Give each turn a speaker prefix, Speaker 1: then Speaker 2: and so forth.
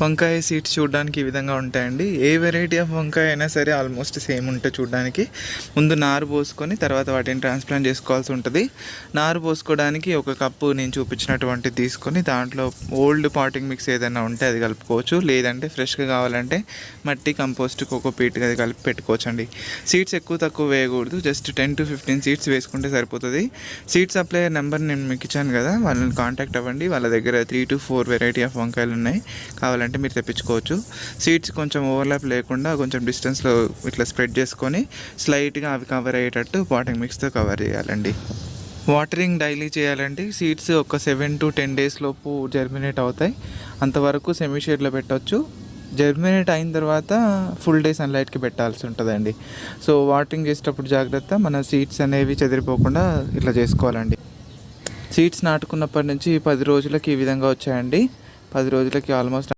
Speaker 1: వంకాయ సీడ్స్ చూడడానికి ఈ విధంగా ఉంటాయండి. ఏ వెరైటీ ఆఫ్ వంకాయ అయినా సరే ఆల్మోస్ట్ సేమ్ ఉంటుంది చూడడానికి. ముందు నారు పోసుకొని తర్వాత వాటిని ట్రాన్స్ప్లాంట్ చేసుకోవాల్సి ఉంటుంది. నారు పోసుకోవడానికి ఒక కప్పు నేను చూపించినటువంటి తీసుకొని దాంట్లో ఓల్డ్ పాటింగ్ మిక్స్ ఏదైనా ఉంటే అది కలుపుకోవచ్చు. లేదంటే ఫ్రెష్గా కావాలంటే మట్టి కంపోస్ట్ కోకోపీట్ అది కలిపి పెట్టుకోవచ్చు అండి సీడ్స్ ఎక్కువ తక్కువ వేయకూడదు. Just ten to fifteen seeds వేసుకుంటే సరిపోతుంది. సీడ్ సప్లయర్ నెంబర్ నేను మీకు ఇచ్చాను కదా వాళ్ళని కాంటాక్ట్ అవ్వండి. వాళ్ళ దగ్గర three to four variety of వంకాయలు ఉన్నాయి. కావాలంటే మీరు తెప్పించుకోవచ్చు. సీట్స్ కొంచెం ఓవర్లాప్ లేకుండా కొంచెం డిస్టెన్స్లో ఇట్లా స్ప్రెడ్ చేసుకొని స్లైట్గా అవి కవర్ అయ్యేటట్టు పాటింగ్ మిక్స్తో కవర్ చేయాలండి. వాటరింగ్ డైలీ చేయాలండి. సీడ్స్ ఒక సెవెన్ టు టెన్ డేస్ లోపు జర్మినేట్ అవుతాయి. అంతవరకు సెమీ షేడ్లో పెట్టవచ్చు జర్మినేట్ అయిన తర్వాత ఫుల్ డే సన్లైట్కి పెట్టాల్సి ఉంటుందండి. సో వాటరింగ్ చేసేటప్పుడు జాగ్రత్త మన సీడ్స్ అనేవి చెదిరిపోకుండా ఇట్లా చేసుకోవాలండి. సీడ్స్ నాటుకున్నప్పటి నుంచి పది రోజులకి ఈ విధంగా వచ్చాయండి. పది రోజులకి ఆల్మోస్ట్